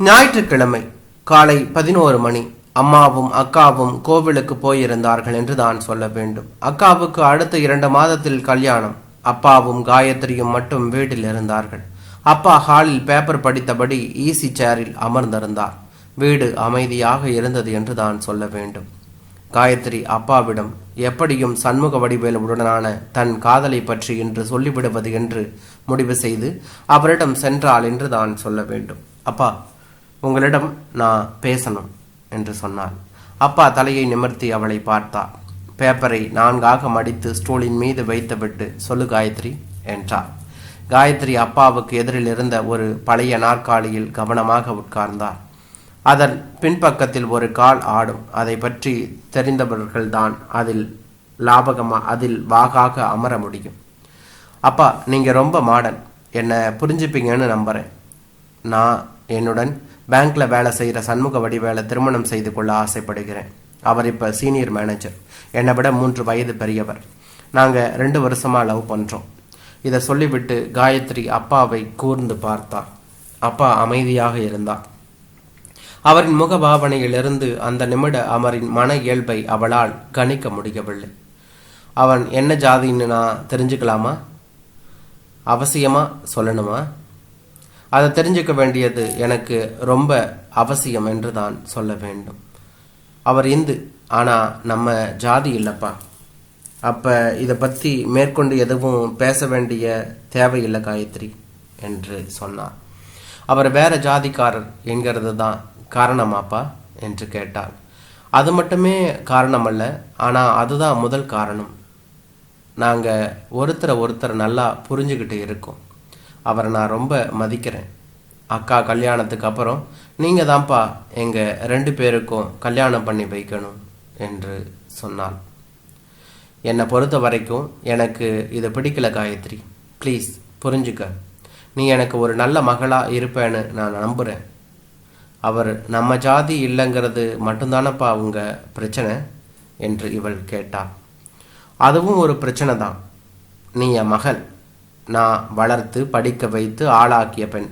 ஞாயிற்றுக்கிழமை காலை பதினோரு மணி அம்மாவும் அக்காவும் கோவிலுக்கு போயிருந்தார்கள் என்று தான் சொல்ல வேண்டும். அக்காவுக்கு அடுத்த இரண்டு மாதத்தில் கல்யாணம். அப்பாவும் காயத்ரியும் மட்டும் வீட்டில் இருந்தார்கள். அப்பா ஹாலில் பேப்பர் படித்தபடி ஈசி சேரில் அமர்ந்திருந்தார். வீடு அமைதியாக இருந்தது என்று தான் சொல்ல வேண்டும். காயத்ரி அப்பாவிடம் எப்படியும் சண்முக வடிவேலுடனான தன் காதலை பற்றி இன்று சொல்லிவிடுவது என்று முடிவு செய்து அவரிடம் சென்றாள் என்று தான் சொல்ல வேண்டும். அப்பா உங்களிடம் நான் பேசணும் என்று சொன்னாள். அப்பா தலையை நிமிர்த்தி அவளை பார்த்தார் பேப்பரை நான்காக மடித்து ஸ்டூலின் மீது வைத்துவிட்டு சொல்லு காயத்ரி என்றார் காயத்ரி அப்பாவுக்கு எதிரில் இருந்த ஒரு பழைய நாற்காலியில் கவனமாக உட்கார்ந்தார். அதன் பின்பக்கத்தில் ஒரு கால் ஆடும். அதை பற்றி தெரிந்தவர்கள்தான் அதில் லாபகமாக அதில் வாகாக அமர முடியும். அப்பா நீங்கள் ரொம்ப மாடர்ன் என்னை புரிஞ்சுப்பீங்கன்னு நம்புகிறேன் நான் என்னுடன் பேங்க்ல வேலை செய்கிற சண்முக வடிவேலை திருமணம் செய்து கொள்ள ஆசைப்படுகிறேன். அவர் இப்போ சீனியர் மேனேஜர் என்னை விட மூன்று வயது பெரியவர். நாங்கள் ரெண்டு வருஷமா லவ் பண்ணுறோம் இதை சொல்லிவிட்டு காயத்ரி அப்பாவை கூர்ந்து பார்த்தார் அப்பா அமைதியாக இருந்தார். அவரின் முக பாவனையிலிருந்து அந்த நிமிட அவரின் மன இயல்பை அவளால் கணிக்க முடியவில்லை. அவன் என்ன ஜாதின்னு நான் தெரிஞ்சுக்கலாமா? அவசியமா சொல்லணுமா? அதை தெரிஞ்சுக்க வேண்டியது எனக்கு ரொம்ப அவசியம் என்று தான் சொல்ல வேண்டும். அவர் இந்து ஆனால் நம்ம ஜாதி இல்லைப்பா. அப்போ இதை பற்றி மேற்கொண்டு எதுவும் பேச வேண்டிய தேவையில்லை காயத்ரி என்று சொன்னார். அவர் வேற ஜாதிக்காரர் என்கிறது தான் காரணமாப்பா என்று கேட்டார். அது மட்டுமே காரணம் அல்ல ஆனால் அதுதான் முதல் காரணம். நாங்கள் ஒருத்தரை ஒருத்தர் நல்லா புரிஞ்சுக்கிட்டு இருக்கோம். அவரை நான் ரொம்ப மதிக்கிறேன். அக்கா கல்யாணத்துக்கு அப்புறம் நீங்கள் தான்ப்பா எங்கள் ரெண்டு பேருக்கும் கல்யாணம் பண்ணி வைக்கணும் என்று சொன்னாள். என்னை பொறுத்த வரைக்கும் எனக்கு இது பிடிக்கல காயத்ரி. ப்ளீஸ் புரிஞ்சுக்க. நீ எனக்கு ஒரு நல்ல மகளாக இருப்பேன்னு நான் நம்புகிறேன் அவர் நம்ம ஜாதி இல்லைங்கிறது மட்டும்தானப்பா அவங்க பிரச்சனை? என்று இவள் கேட்டாள். அதுவும் ஒரு பிரச்சனை தான் நீ என் மகள். நான் வளர்த்து படிக்க வைத்து ஆளாக்கிய பெண்.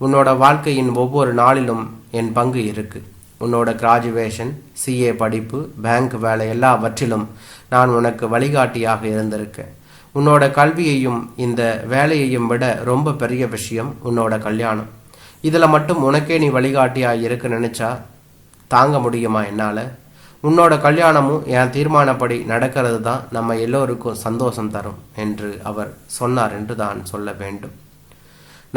உன்னோட வாழ்க்கையின் ஒவ்வொரு நாளிலும் என் பங்கு இருக்கு. உன்னோட கிராஜுவேஷன் சிஏ படிப்பு பேங்க் வேலை எல்லாவற்றிலும் நான் உனக்கு வழிகாட்டியாக இருந்திருக்கேன். உன்னோட கல்வியையும் இந்த வேலையையும் விட ரொம்ப பெரிய விஷயம் உன்னோட கல்யாணம். இதில் மட்டும் உனக்கே நீ வழிகாட்டியாக இருக்க நினைச்சா தாங்க முடியுமா என்னால்? உன்னோட கல்யாணமும் என் தீர்மானப்படி நடக்கிறது தான் நம்ம எல்லோருக்கும் சந்தோஷம் தரும் என்று அவர் சொன்னார் என்று தான் சொல்ல வேண்டும்.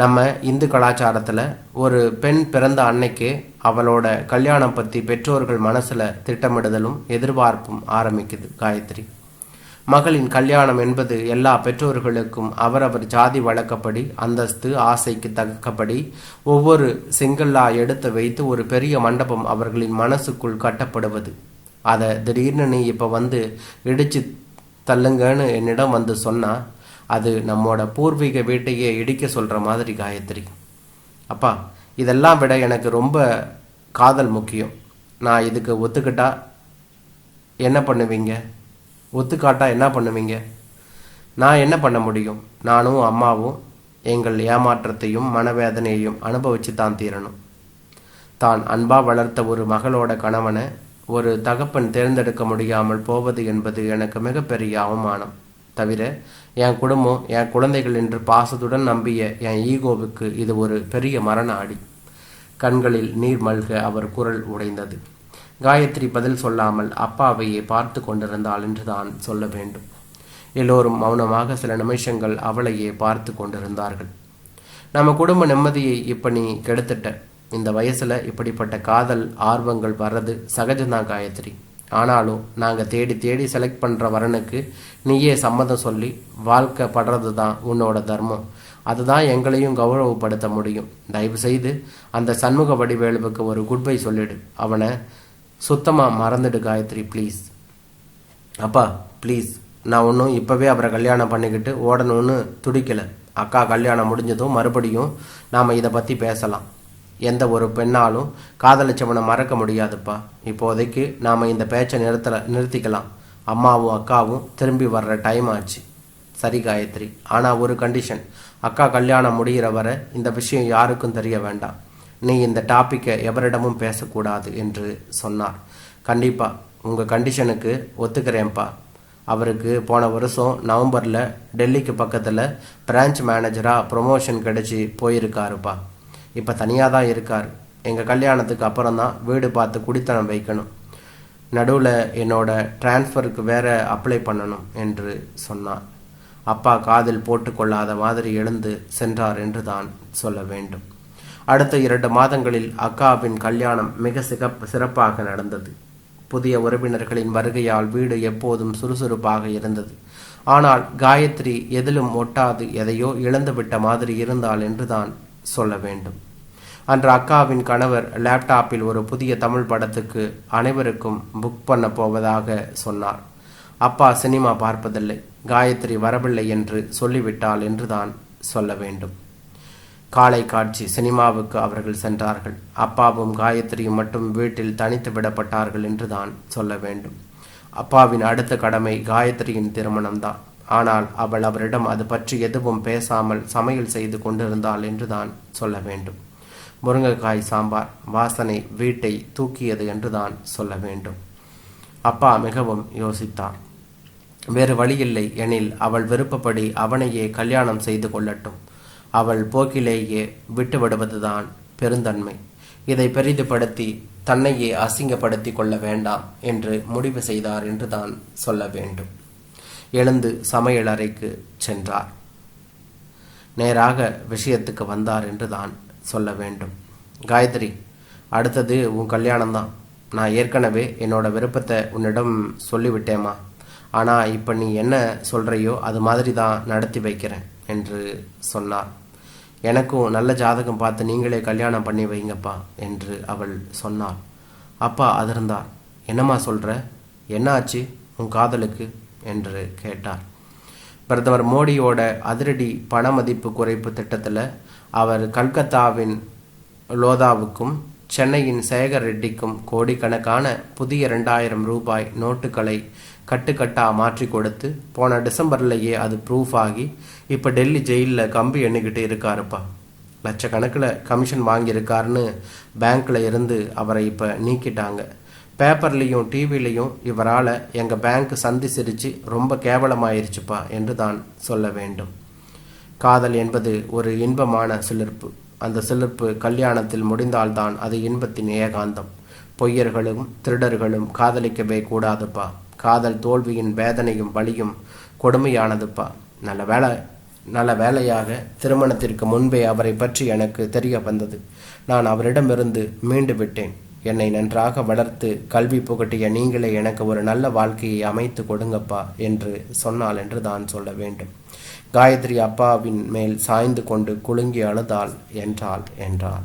நம்ம இந்து கலாச்சாரத்தில் ஒரு பெண் பிறந்த அன்னைக்கே அவளோட கல்யாணம் பற்றி பெற்றோர்கள் மனசில் திட்டமிடுதலும் எதிர்பார்ப்பும் ஆரம்பிக்குது காயத்ரி. மகளின் கல்யாணம் என்பது எல்லா பெற்றோர்களுக்கும் அவரவர் ஜாதி வழக்கப்படி அந்தஸ்து ஆசைக்கு தக்கப்படி ஒவ்வொரு செங்கல்லா எடுத்து வைத்து ஒரு பெரிய மண்டபம் அவர்களின் மனசுக்குள் கட்டப்படுவது. அதை திடீர்னு நீ இப்போ வந்து இடித்து தள்ளுங்கன்னு என்னிடம் வந்து சொன்னால் அது நம்மோட பூர்வீக வீட்டையே இடிக்க சொல்கிற மாதிரி காயத்ரி. அப்பா இதெல்லாம் விட எனக்கு ரொம்ப காதல் முக்கியம். நான் இதுக்கு ஒத்துக்கிட்டா என்ன பண்ணுவீங்க? ஒத்துக்காட்டா என்ன பண்ணுவீங்க? நான் என்ன பண்ண முடியும்? நானும் அம்மாவும் எங்கள் ஏமாற்றத்தையும் மனவேதனையையும் அனுபவிச்சு தான் தீரணும். தான் அன்பா வளர்த்த ஒரு மகளோட கணவனை ஒரு தகப்பன் தேர்ந்தெடுக்க முடியாமல் போவது என்பது எனக்கு மிகப்பெரிய அவமானம். தவிர என் குடும்பம் என் குழந்தைகள் என்று பாசத்துடன் நம்பிய என் ஈகோவுக்கு இது ஒரு பெரிய மரண அடி. கண்களில் நீர் மல்க அவர் குரல் உடைந்தது. காயத்ரி பதில் சொல்லாமல் அப்பாவையே பார்த்து கொண்டிருந்தாள் என்று தான் சொல்ல வேண்டும். எல்லோரும் மௌனமாக சில நிமிஷங்கள் அவளையே பார்த்து கொண்டிருந்தார்கள். நம்ம குடும்ப நிம்மதியை இப்ப நீ கெடுத்துட்ட. இந்த வயசில் இப்படிப்பட்ட காதல் ஆர்வங்கள் வர்றது சகஜம்தான் காயத்ரி. ஆனாலும் நாங்கள் தேடி தேடி செலக்ட் பண்ணுற வரனுக்கு நீயே சம்மதம் சொல்லி வாழ்க்கை படுறது தான் உன்னோட தர்மம். அதுதான் எங்களையும் கௌரவப்படுத்த முடியும். தயவு செய்து அந்த சண்முக வடிவேலுவுக்கு ஒரு குட் பை சொல்லிடு. அவனை சுத்தமாக மறந்துடு காயத்ரி ப்ளீஸ் அப்பா ப்ளீஸ் நான் ஒன்றும் இப்போவே அவரை கல்யாணம் பண்ணிக்கிட்டு ஓடணும்னு துடிக்கலை. அக்கா கல்யாணம் முடிஞ்சதும் மறுபடியும் நாம் இதை பற்றி பேசலாம். எந்த ஒரு பெண்ணாலும் காதலிச்சவனை மறக்க முடியாதுப்பா. இப்போதைக்கு நாம் இந்த பேச்சை நிறுத்தலை நிறுத்திக்கலாம். அம்மாவும் அக்காவும் திரும்பி வர்ற டைம் ஆச்சு. சரி காயத்ரி ஆனால் ஒரு கண்டிஷன் அக்கா கல்யாணம் முடிகிற வரை இந்த விஷயம் யாருக்கும் தெரிய வேண்டாம். நீ இந்த டாப்பிக்கை எவரிடமும் பேசக்கூடாது என்று சொன்னார். கண்டிப்பாக உங்கள் கண்டிஷனுக்கு ஒத்துக்கிறேன்ப்பா. அவருக்கு போன வருஷம் நவம்பரில் டெல்லிக்கு பக்கத்தில் பிரான்ச் மேனேஜராக ப்ரொமோஷன் கிடச்சி போயிருக்காருப்பா. இப்போ தனியாக தான் இருக்கார். எங்கள் கல்யாணத்துக்கு அப்புறம் தான் வீடு பார்த்து குடித்தனம் வைக்கணும். நடுவில் என்னோட டிரான்ஸ்ஃபருக்கு வேற அப்ளை பண்ணணும் என்று சொன்னார். அப்பா காதில் போட்டுக்கொள்ளாத மாதிரி எழுந்து சென்றார் என்று தான் சொல்ல வேண்டும். அடுத்த இரண்டு மாதங்களில் அக்காவின் கல்யாணம் மிக சிகப் சிறப்பாக நடந்தது. புதிய உறவினர்களின் வருகையால் வீடு எப்போதும் சுறுசுறுப்பாக இருந்தது. ஆனால் காயத்ரி எதிலும் ஒட்டாது எதையோ இழந்துவிட்ட மாதிரி இருந்தாள் என்றுதான் சொல்ல வேண்டும். அன்று அக்காவின் கணவர் லேப்டாப்பில் ஒரு புதிய தமிழ் படத்துக்கு அனைவருக்கும் புக் பண்ண போவதாக சொன்னார். அப்பா சினிமா பார்ப்பதில்லை. காயத்ரி வரவில்லை என்று சொல்லிவிட்டாள் என்றுதான் சொல்ல வேண்டும். காலை காட்சி சினிமாவுக்கு அவர்கள் சென்றார்கள். அப்பாவும் காயத்ரியும் மட்டும் வீட்டில் தனித்து விடப்பட்டார்கள் என்றுதான் சொல்ல வேண்டும். அப்பாவின் அடுத்த கடமை காயத்ரியின் திருமணம்தான். ஆனால் அவள் அவரிடம் அது பற்றி எதுவும் பேசாமல் சமையல் செய்து கொண்டிருந்தாள் என்றுதான் சொல்ல வேண்டும். முருங்கைக்காய் சாம்பார் வாசனை வீட்டை தூக்கியது என்றுதான் சொல்ல வேண்டும். அப்பா மிகவும் யோசித்தார். வேறு வழியில்லை எனில் அவள் விருப்பப்படி அவனையே கல்யாணம் செய்து கொள்ளட்டும். அவள் போக்கிலேயே விட்டுவிடுவதுதான் பெருந்தன்மை. இதை பெரிதுபடுத்தி தன்னையே அசிங்கப்படுத்தி கொள்ள வேண்டாம் என்று முடிவு செய்தார் என்றுதான் சொல்ல வேண்டும். எழுந்து சமையலறைக்கு சென்றார். நேராக விஷயத்துக்கு வந்தார் என்றுதான் சொல்ல வேண்டும். காயத்ரி அடுத்தது உன் கல்யாணம் தான் நான் ஏற்கனவே என்னோட விருப்பத்தை உன்னிடம் சொல்லிவிட்டேம்மா. ஆனால் இப்போ நீ என்ன சொல்கிறையோ அது மாதிரி தான் நடத்தி வைக்கிறேன் என்று சொன்னார் எனக்கும் நல்ல ஜாதகம் பார்த்து நீங்களே கல்யாணம் பண்ணி வைங்கப்பா என்று அவள் சொன்னாள். அப்பா அதிர்ந்தார். என்னம்மா சொல்கிற என்ன ஆச்சு உன் காதலுக்கு? என்று கேட்டார் பிரதமர் மோடியோட அதிரடி பண மதிப்பு குறைப்பு திட்டத்தில் அவர் கல்கத்தாவின் லோதாவுக்கும் சென்னையின் சேகர் ரெட்டிக்கும் கோடிக்கணக்கான புதிய ரெண்டாயிரம் ரூபாய் நோட்டுகளை கட்டுக்கட்டாக மாற்றி கொடுத்து போன டிசம்பர்லேயே அது ப்ரூஃப் ஆகி இப்போ டெல்லி ஜெயிலில் கம்பி எண்ணிக்கிட்டு இருக்காருப்பா. லட்சக்கணக்கில் கமிஷன் வாங்கியிருக்காருன்னு பேங்க்கில் இருந்து அவரை இப்போ நீக்கிட்டாங்க. பேப்பர்லேயும் டிவிலையும் இவரால் எங்கள் பேங்க் சந்தி சிரித்து ரொம்ப கேவலமாயிருச்சுப்பா என்று தான் சொல்ல வேண்டும். காதல் என்பது ஒரு இன்பமான சிலிர்ப்பு அந்த சிலிர்ப்பு கல்யாணத்தில் முடிந்தால்தான் அது இன்பத்தின் ஏகாந்தம். பொய்யர்களும் திருடர்களும் காதலிக்கவே கூடாதுப்பா. காதல் தோல்வியின் வேதனையும் வலியும் கொடுமையானதுப்பா. நல்ல வேலை நல்ல வேலையாக திருமணத்திற்கு முன்பே அவரை பற்றி எனக்கு தெரிய வந்தது. நான் அவரிடமிருந்து மீண்டு விட்டேன். என்னை நன்றாக வளர்த்து கல்வி புகட்டிய நீங்களே எனக்கு ஒரு நல்ல வாழ்க்கையை அமைத்து கொடுங்கப்பா என்று சொன்னால் என்று தான் சொல்ல வேண்டும். காயத்ரி அப்பாவின் மேல் சாய்ந்து கொண்டு குலுங்கி அழுதாள் என்றாள் என்றாள்.